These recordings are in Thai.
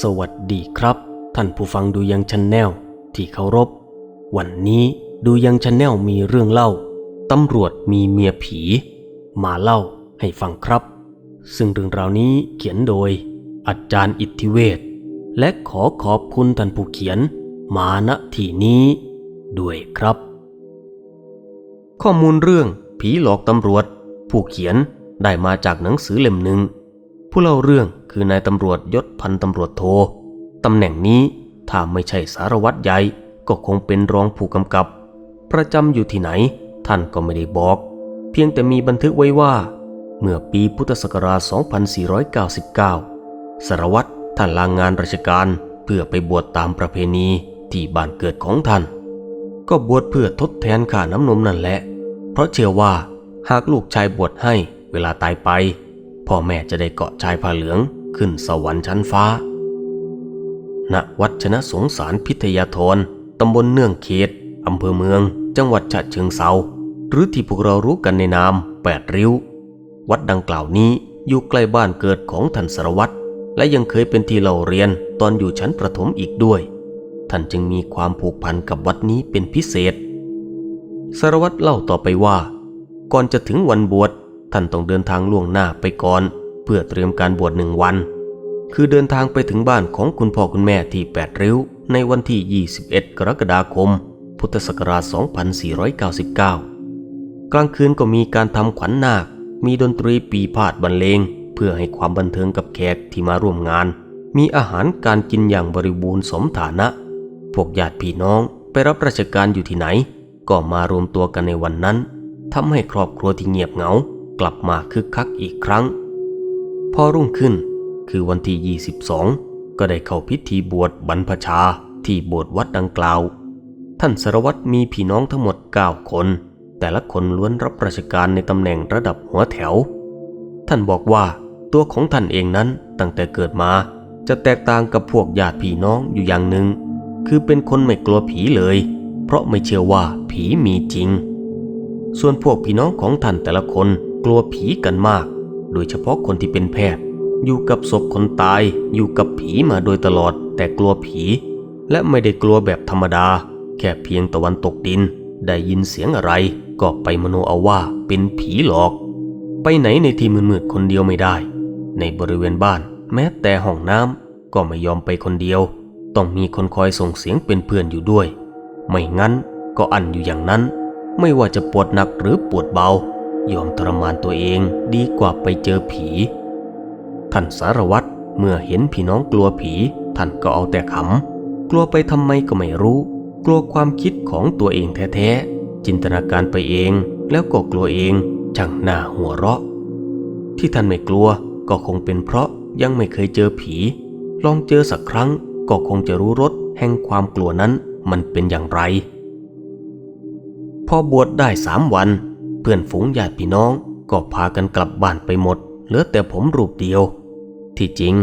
สวัสดีครับ ท่านผู้ฟังดูยังชันแนลที่เคารพ วันนี้ดูยังชันแนลมีเรื่องเล่าตำรวจมีเมียผี มาเล่าให้ฟังครับ ซึ่งเรื่องราวนี้เขียนโดย อาจารย์อิทธิเวศและขอขอบคุณท่านผู้เขียน มาณที่นี้ ด้วยครับ ข้อมูลเรื่องผีหลอกตำรวจ ผู้เขียนได้มาจากหนังสือเล่มหนึ่งผู้เล่าเรื่อง คือนายตำรวจยศพันตำรวจโทตำแหน่งนี้ถ้าไม่ใช่สารวัตรใหญ่ก็คงเป็นรองผู้กำกับ ประจำอยู่ที่ไหน ท่านก็ไม่ได้บอก เพียงแต่มีบันทึกไว้ว่า เมื่อปีพุทธศักราช 2499 สารวัตรท่านลางงานราชการเพื่อไปบวชตามประเพณีที่บ้านเกิดของท่าน ก็บวชเพื่อทดแทนค่าน้ำนมนั่นแหละ เพราะเชื่อว่าหากลูกชายบวชให้เวลาตายไปพ่อแม่จะได้เกาะชายผ้าเหลือง ขึ้นสวรรค์ชั้นฟ้า ณ วัดชนะสงสารพิทยาธรตำบลเนื่องเขตอำเภอเมือง จังหวัดฉะเชิงเซาหรือที่พวกเรารู้กันในนามแปดริ้ว วัดดังกล่าวนี้อยู่ใกล้บ้านเกิดของท่านสารวัตรและยังเคยเป็นที่เราเรียนตอนอยู่ชั้นประถมอีกด้วย ท่านจึงมีความผูกพันกับวัดนี้เป็นพิเศษ สารวัตรเล่าต่อไปว่า ก่อนจะถึงวันบวชท่านต้องเดินทางล่วงหน้าไปก่อน เพื่อเตรียมการบวชหนึ่งวัน คือเดินทางไปถึงบ้านของคุณพ่อคุณแม่ที่แปดริ้ว ในวันที่ 21 กรกฎาคม พุทธศักราช 2499 กลางคืนก็มีการทำขวัญนาค มีดนตรีปีพาดบรรเลง เพื่อให้ความบันเทิงกับแขกที่มาร่วมงาน มีอาหารการกินอย่างบริบูรณ์สมฐานะ พวกญาติพี่น้องไปรับราชการอยู่ที่ไหน ก็มารวมตัวกันในวันนั้นทำให้ครอบครัวที่เงียบเหงากลับมาคึกคักอีกครั้ง พอรุ่งขึ้นคือวันที่ 22 ก็ได้เข้าพิธีบวชบรรพชาที่โบสถ์วัดดังกล่าว ท่านสารวัตรมีพี่น้องทั้งหมด 9 คน แต่ละคนล้วนรับราชการในตำแหน่งระดับหัวแถว ท่านบอกว่าตัวของท่านเองนั้นตั้งแต่เกิดมาจะแตกต่างกับพวกญาติพี่น้องอยู่อย่างหนึ่ง คือเป็นคนไม่กลัวผีเลย เพราะไม่เชื่อว่าผีมีจริง ส่วนพวกพี่น้องของท่านแต่ละคนกลัวผีกันมาก โดยเฉพาะคนที่เป็นแพทย์ อยู่กับศพคนตาย อยู่กับผีมาโดยตลอด แต่กลัวผี และไม่ได้กลัวแบบธรรมดา แค่เพียงตะวันตกดิน ได้ยินเสียงอะไร ก็ไปมโนเอาว่าเป็นผีหลอก ไปไหนในที่มืดๆคนเดียวไม่ได้ ในบริเวณบ้าน แม้แต่ห้องน้ำก็ไม่ยอมไปคนเดียว ต้องมีคนคอยส่งเสียงเป็นเพื่อนอยู่ด้วย ไม่งั้นก็อันอยู่อย่างนั้น ไม่ว่าจะปวดหนักหรือปวดเบา ยอมทรมานตัวเองดีกว่าไปเจอผี ท่านสารวัตรเมื่อเห็นพี่น้องกลัวผี ท่านก็เอาแต่ขำ กลัวไปทำไมก็ไม่รู้ กลัวความคิดของตัวเองแท้ๆจินตนาการไปเอง แล้วก็กลัวเองจังหน้าหัวเราะ ที่ท่านไม่กลัวก็คงเป็นเพราะยังไม่เคยเจอผี ลองเจอสักครั้งก็คงจะรู้รสแห่งความกลัวนั้นมันเป็นอย่างไร พอบวชได้สามวัน เพื่อนฝูงญาติพี่น้อง ก็พากันกลับบ้านไปหมด เหลือแต่ผมรูปเดียว ที่จริง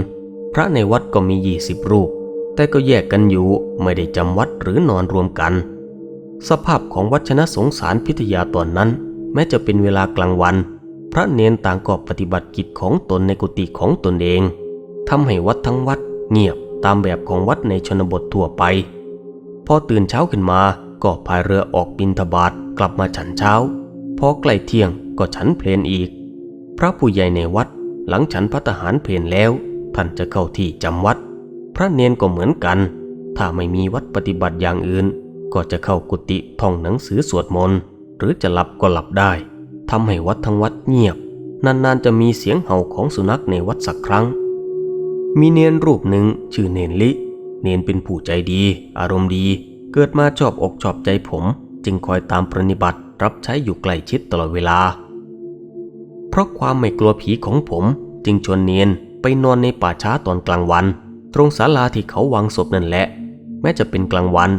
พระในวัดก็มียี่สิบรูป แต่ก็แยกกันอยู่ไม่ได้จำวัดหรือนอนรวมกัน สภาพของวัดชนะสงสารพิทยาตอนนั้น แม้จะเป็นเวลากลางวัน พระเนนต่างก็ปฏิบัติกิจของตนในกุฏิของตนเองทำให้วัดทั้งวัดเงียบตามแบบของวัดในชนบททั่วไป พอตื่นเช้าขึ้นมาก็พายเรือออกบินทบาทกลับมาฉันเช้า พอใกล้เที่ยงก็ฉันเพลนอีก พระผู้ใหญ่ในวัดหลังฉันพัตหารเพลนแล้ว ท่านจะเข้าที่จำวัด พระเนนก็เหมือนกัน ถ้าไม่มีวัดปฏิบัติอย่างอื่น ก็จะเข้ากุฏิท่องหนังสือสวดมนต์หรือจะหลับก็หลับได้ทำให้วัดทั้งวัดเงียบ นานๆจะมีเสียงเห่าของสุนัขในวัดสักครั้ง มีเนนรูปหนึ่งชื่อเนนลิ เนนเป็นผู้ใจดี อารมณ์ดี เกิดมาชอบอกชอบใจผม จึงคอยตามปรนิบัติ รับใช้อยู่ใกล้ชิดตลอดเวลา เพราะความไม่กลัวผีของผมจึงชวนเนียนไปนอนในป่าช้าตอนกลางวัน ตรงศาลาที่เขาวางศพนั่นแหละ แม้จะเป็นกลางวัน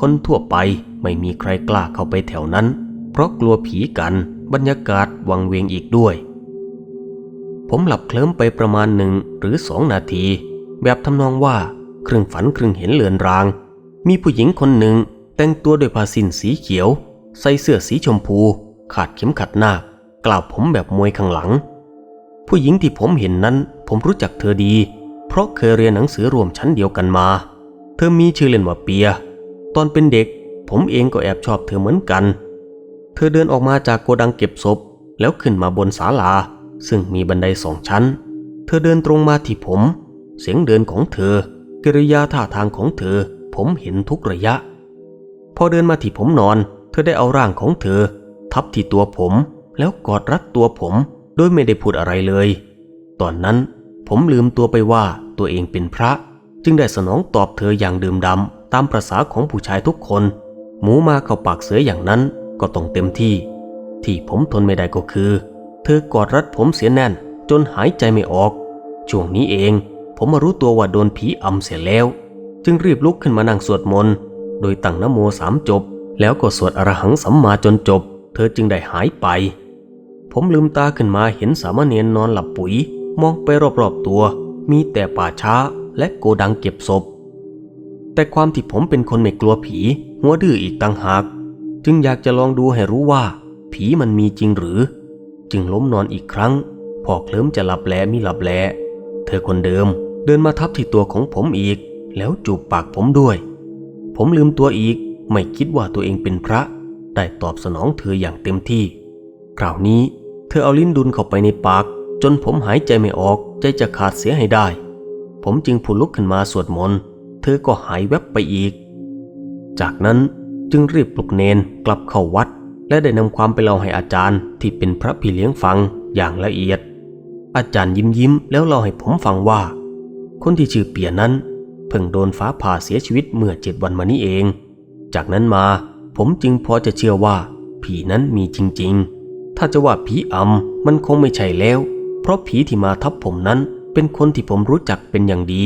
คนทั่วไปไม่มีใครกล้าเข้าไปแถวนั้น เพราะกลัวผีกันบรรยากาศวังเวงอีกด้วย ผมหลับเคลิ้มไปประมาณหนึ่งหรือสองนาที แบบทำนองว่าครึ่งฝันครึ่งเห็นเลือนราง มีผู้หญิงคนหนึ่งแต่งตัวด้วยผ้าสิ้นสีเขียว ใส่เสื้อสีชมพู ขาดเข็มขัดหน้า กล่าวผมแบบมวยข้างหลัง ผู้หญิงที่ผมเห็นนั้น ผมรู้จักเธอดี เพราะเคยเรียนหนังสือรวมชั้นเดียวกันมา เธอมีชื่อเล่นว่าเปีย ตอนเป็นเด็ก ผมเองก็แอบชอบเธอเหมือนกัน เธอเดินออกมาจากโกดังเก็บศพ แล้วขึ้นมาบนศาลา ซึ่งมีบันไดสองชั้น เธอเดินตรงมาที่ผม เสียงเดินของเธอ กิริยาท่าทางของเธอ ผมเห็นทุกระยะ พอเดินมาที่ผมนอน เธอได้เอาร่างของเธอ ทับที่ตัวผม แล้วกอดรัดตัวผมโดยไม่ได้พูดอะไรเลย ตอนนั้นผมลืมตัวไปว่าตัวเองเป็นพระ จึงได้สนองตอบเธออย่างดื่มดำตามประษาของผู้ชายทุกคน หมูมาเข้าปากเสืออย่างนั้นก็ต้องเต็มที่ ที่ผมทนไม่ได้ก็คือ เธอกอดรัดผมเสียแน่น จนหายใจไม่ออก ช่วงนี้เองผมมารู้ตัวว่าโดนผีอำเสียแล้ว จึงรีบลุกขึ้นมานั่งสวดมนต์ โดยตั้งนโมสามจบ แล้วก็สวดอรหังสัมมาจนจบ เธอจึงได้หายไป ผมลืมตาขึ้นมาเห็นสามเณรนอนหลับปุ๋ย มองไปรอบๆตัว มีแต่ป่าช้าและโกดังเก็บศพ แต่ความที่ผมเป็นคนไม่กลัวผี หัวดื้ออีกต่างหาก จึงอยากจะลองดูให้รู้ว่า ผีมันมีจริงหรือ จึงล้มนอนอีกครั้ง พอเคลิ้มจะหลับแลมิหลับแล เธอคนเดิมเดินมาทับที่ตัวของผมอีก แล้วจูบปากผมด้วย ผมลืมตัวอีก ไม่คิดว่าตัวเองเป็นพระ ได้ตอบสนองเธออย่างเต็มที่ คราวนี้เธอเอาลิ้นดุนเข้าไปในปาก จนผมหายใจไม่ออกใจจะขาดเสียให้ได้ ผมจึงผุลุกขึ้นมาสวดมนต์ เธอก็หายแวบไปอีก จากนั้นจึงรีบปลุกเนนกลับเข้าวัด และได้นำความไปเล่าให้อาจารย์ที่เป็นพระพี่เลี้ยงฟังอย่างละเอียด อาจารย์ยิ้มยิ้มแล้วเล่าให้ผมฟังว่า คนที่ชื่อเปียนั้นเพิ่งโดนฟ้าผ่าเสียชีวิตเมื่อเจ็ดวันมานี้เอง จากนั้นมา ผมจึงพอจะเชื่อว่า ผีนั้นมีจริง ๆ ถ้าจะว่าผีอำมันคงไม่ใช่แล้ว เพราะผีที่มาทับผมนั้น เป็นคนที่ผมรู้จักเป็นอย่างดี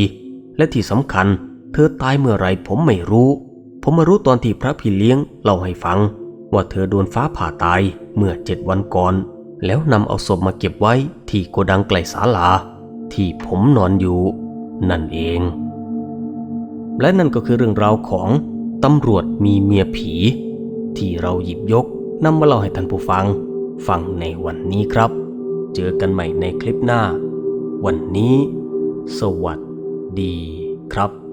และที่สำคัญ เธอตายเมื่อไรผมไม่รู้ ผมมารู้ตอนที่พระพี่เลี้ยงเล่าให้ฟัง ว่าเธอโดนฟ้าผ่าตายเมื่อเจ็ดวันก่อน แล้วนำเอาศพมาเก็บไว้ที่โกดังไกลศาลา ที่ผมนอนอยู่ นั่นเองและนั่นก็คือเรื่องราวของ ตำรวจมีเมียผี ที่เราหยิบยกนำมาเล่าให้ท่านผู้ฟัง ฟังในวันนี้ครับ เจอกันใหม่ในคลิปหน้า วันนี้ สวัสดีครับ